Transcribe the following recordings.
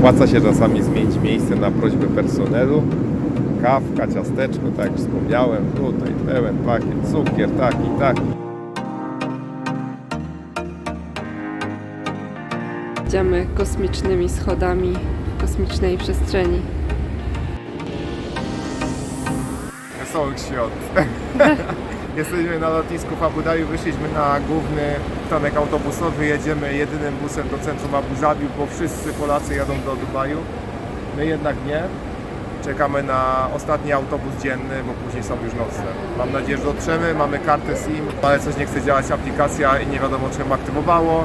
Opłaca się czasami zmienić miejsce na prośbę personelu. Kawka, ciasteczko, tak jak wspomniałem, tutaj pełen pakiet, cukier, taki, taki. Idziemy kosmicznymi schodami w kosmicznej przestrzeni. Wesołych świąt. Jesteśmy na lotnisku w Abu Dhabi, wyszliśmy na główny stanek autobusowy, jedziemy jedynym busem do centrum Abu Dhabi, bo wszyscy Polacy jadą do Dubaju. My jednak nie. Czekamy na ostatni autobus dzienny, bo później są już nocne. Mam nadzieję, że dotrzemy, mamy kartę SIM, ale coś nie chce działać aplikacja i nie wiadomo czym aktywowało.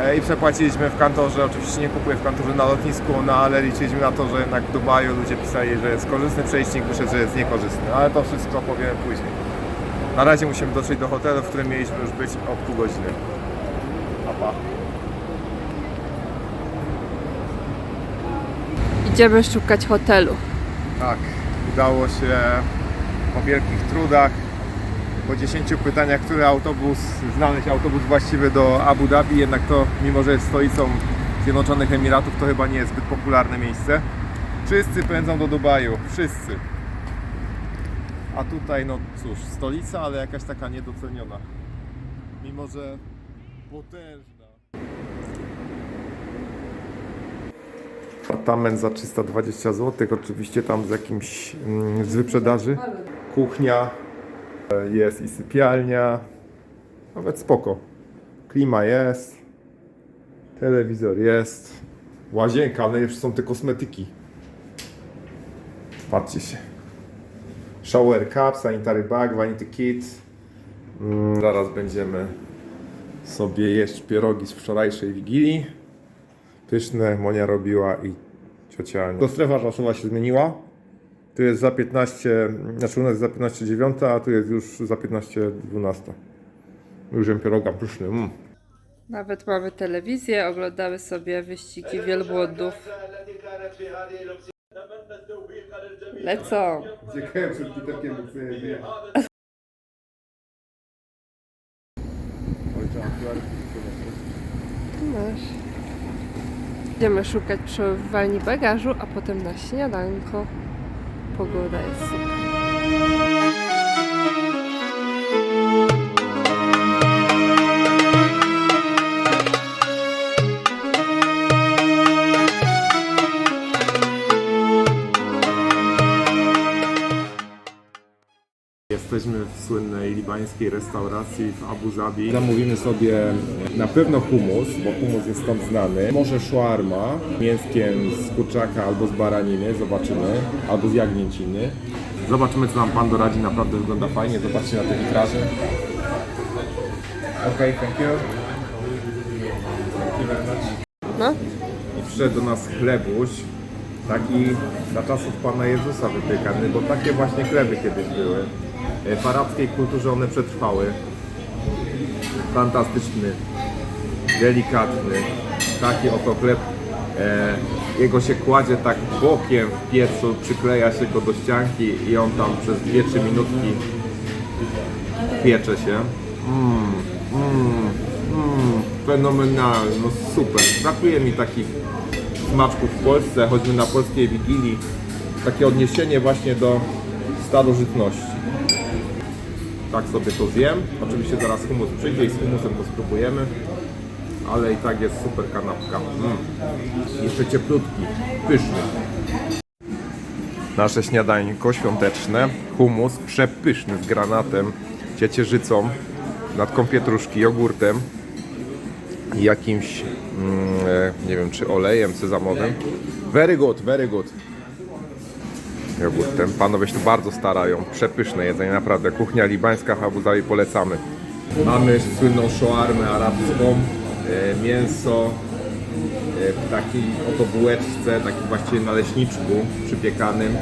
E, I przepłaciliśmy w kantorze, oczywiście nie kupuję w kantorze na lotnisku, no ale liczyliśmy na to, że jednak w Dubaju ludzie pisali, że jest korzystny przejścig, wyszedł, że jest niekorzystny, ale to wszystko powiem później. Na razie musimy dotrzeć do hotelu, w którym mieliśmy już być o pół godziny. Pa, pa. Idziemy szukać hotelu. Tak, udało się po wielkich trudach, po 10 pytaniach, który autobus, znaleźć autobus właściwy do Abu Dhabi, jednak to, mimo że jest stolicą Zjednoczonych Emiratów, to chyba nie jest zbyt popularne miejsce. Wszyscy pędzą do Dubaju, wszyscy. A tutaj, no cóż, stolica, ale jakaś taka niedoceniona. Mimo, że potężna. Apartament za 320 zł, oczywiście tam z jakimś mm, z wyprzedaży. Kuchnia, e, jest i sypialnia. Nawet spoko. Klima jest. Telewizor jest. Łazienka, ale jeszcze są te kosmetyki. Patrzcie się. Shower cup, sanitary bag, vanity kit. Mm, zaraz będziemy sobie jeść pierogi z wczorajszej wigilii. Pyszne Monia robiła i ciocia Ania. To strefa czasowa się zmieniła. Tu jest za 15, znaczy u nas jest za 15 9, a tu jest już za 15 12. Już jem pieroga pyszny. Mm. Nawet mamy telewizję, oglądamy sobie wyścigi wielbłądów. Lecą! Uciekałem przed Piterkiem, bo sobie wie. Masz. Idziemy szukać przechowywalni bagażu, a potem na śniadanko. Pogoda jest super. Jesteśmy w słynnej libańskiej restauracji w Abu Zabi. Zamówimy sobie na pewno hummus, bo hummus jest stąd znany. Może shawarma, mięskiem z kurczaka albo z baraniny, zobaczymy, albo z jagnięciny. Zobaczymy, co nam pan doradzi, naprawdę wygląda fajnie. Zobaczcie na te witraże. Ok, thank you. Thank you very much. No, I przyszedł do nas chlebuś, taki za czasów Pana Jezusa wypiekany, bo takie właśnie chleby kiedyś były. E, W arabskiej kulturze one przetrwały. Fantastyczny, delikatny, taki oto chleb. E, jego się kładzie tak bokiem w piecu, przykleja się go do ścianki i on tam przez 2-3 minutki piecze się. Mmm, mmm, mmm, fenomenalny, no super. Brakuje mi takich smaczków w Polsce, choćby na polskiej Wigilii. Takie odniesienie właśnie do starożytności. Tak sobie to zjem. Oczywiście zaraz humus przyjdzie i z humusem to spróbujemy. Ale i tak jest super kanapka. Mm. Jeszcze cieplutki, pyszny. Nasze śniadanko świąteczne. Humus przepyszny z granatem, ciecierzycą, natką pietruszki, jogurtem i jakimś, nie wiem, czy olejem sezamowym. Very good, very good. Jogurtem. Panowie się tu bardzo starają. Przepyszne jedzenie, naprawdę. Kuchnia libańska w Abu Dhabi polecamy. Mamy słynną shawarmę arabską, e, mięso e, w takiej oto bułeczce, takim właściwie naleśniczku przypiekanym.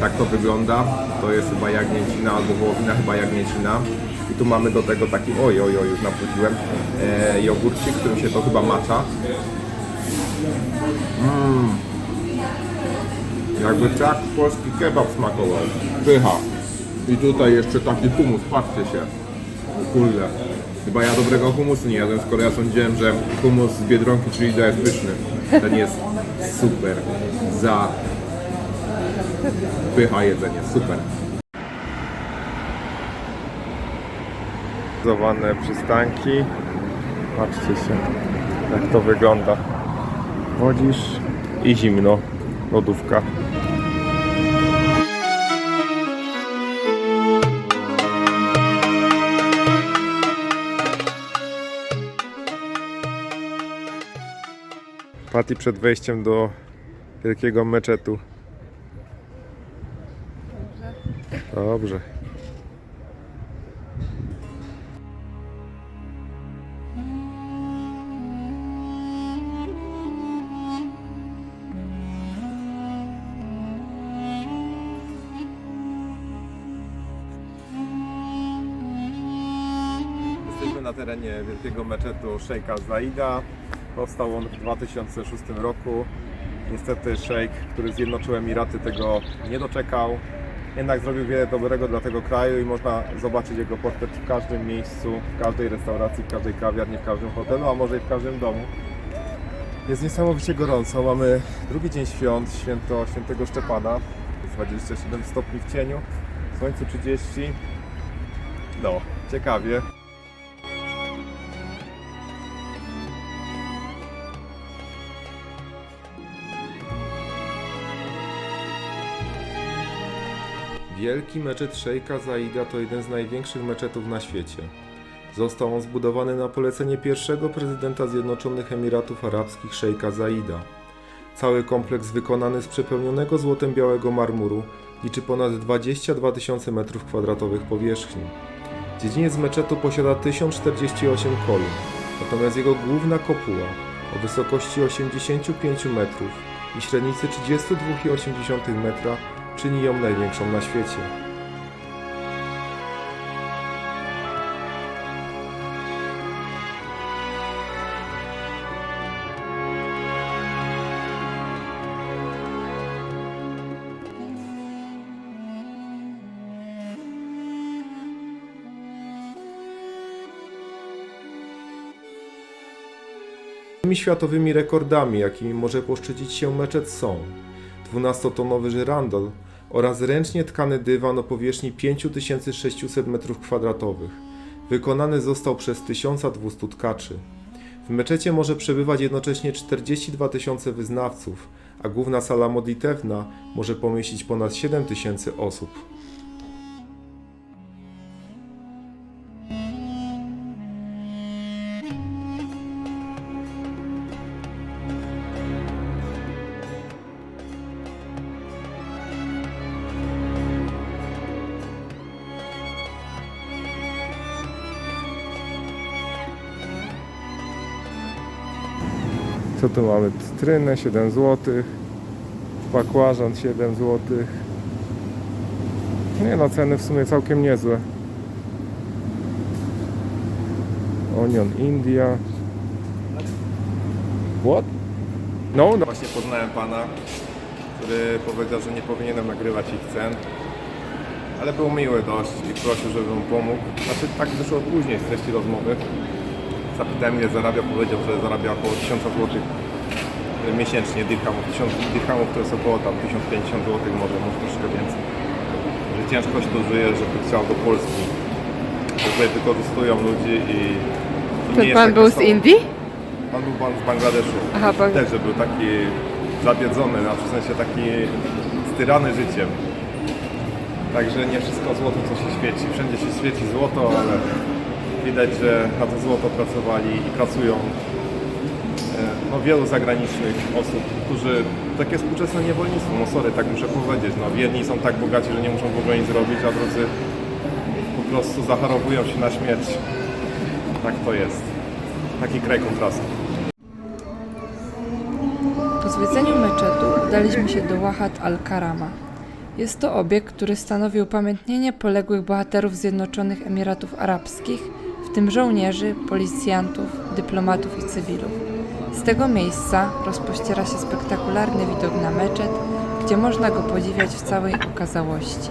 Tak to wygląda. To jest chyba jagnięcina albo wołowina, chyba jagnięcina. I tu mamy do tego taki, oj, oj, oj, już napłudziłem, e, jogurcik, którym się to chyba macza. Mm. Jakby tak polski kebab smakował. Pycha. I tutaj jeszcze taki humus, patrzcie się. Kurde. Chyba ja dobrego humusu nie jadłem, skoro ja sądziłem, że humus z Biedronki czy Lidla jest pyszny. Ten jest super. Za pycha jedzenie, super. Zowane przystanki. Patrzcie się, jak to wygląda. Wodzisz i zimno. Lodówka. Patty przed wejściem do wielkiego meczetu. Dobrze. Jesteśmy na terenie wielkiego meczetu szejka Zaida. Powstał on w 2006 roku. Niestety szejk, który zjednoczył Emiraty, tego nie doczekał. Jednak zrobił wiele dobrego dla tego kraju i można zobaczyć jego portret w każdym miejscu, w każdej restauracji, w każdej kawiarni, w każdym hotelu, a może i w każdym domu. Jest niesamowicie gorąco. Mamy drugi dzień świąt, święto świętego Szczepana. Jest 27 stopni w cieniu, w słońcu 30. No, ciekawie. Wielki meczet szejka Zaida to jeden z największych meczetów na świecie. Został on zbudowany na polecenie pierwszego prezydenta Zjednoczonych Emiratów Arabskich szejka Zaida. Cały kompleks wykonany z przepełnionego złotem białego marmuru liczy ponad 22 tysiące m2 powierzchni. Dziedziniec meczetu posiada 1048 kolumn, natomiast jego główna kopuła o wysokości 85 metrów i średnicy 32,8 metra czyni ją największą na świecie. Światowymi rekordami, jakimi może poszczycić się meczet są 12-tonowy żyrandol oraz ręcznie tkany dywan o powierzchni 5600 m2. Wykonany został przez 1200 tkaczy. W meczecie może przebywać jednocześnie 42 tysiące wyznawców, a główna sala modlitewna może pomieścić ponad 7 tysięcy osób. Co tu mamy? Cytrynę 7 zł, bakłażan 7 zł. Nie no, ceny w sumie całkiem niezłe. Onion India. What? No, no. Właśnie poznałem pana, który powiedział, że nie powinienem nagrywać ich cen. Ale był miły dość i prosił, żebym mu pomógł. Znaczy tak wyszło później z treści rozmowy. Zapytałem ile zarabia, powiedział, że zarabia około 1000 zł miesięcznie dirhamów. 1000 dirhamów to jest około tam 1050 zł może, może troszkę więcej. Że ciężko się tu żyje, żeby chciał do Polski. Że tutaj wykorzystują ludzi i... i nie Ten pan był z. Indii? Pan był pan z Bangladeszu. Aha, Bang- Też, że był taki zabiedzony, znaczy w sensie taki styrany życiem. Także nie wszystko złoto, co się świeci. Wszędzie się świeci złoto, ale widać, że na to złoto pracowali i pracują e, no, wielu zagranicznych osób, którzy takie współczesne niewolnictwo, no sorry, tak muszę powiedzieć, no jedni są tak bogaci, że nie muszą w ogóle nic zrobić, a drudzy po prostu zacharowują się na śmierć. Tak to jest. Taki kraj kontrastu. Po zwiedzeniu meczetu udaliśmy się do Wahat al-Karama. Jest to obiekt, który stanowi upamiętnienie poległych bohaterów Zjednoczonych Emiratów Arabskich, tym żołnierzy, policjantów, dyplomatów i cywilów. Z tego miejsca rozpościera się spektakularny widok na meczet, gdzie można go podziwiać w całej okazałości.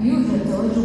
Jutro to już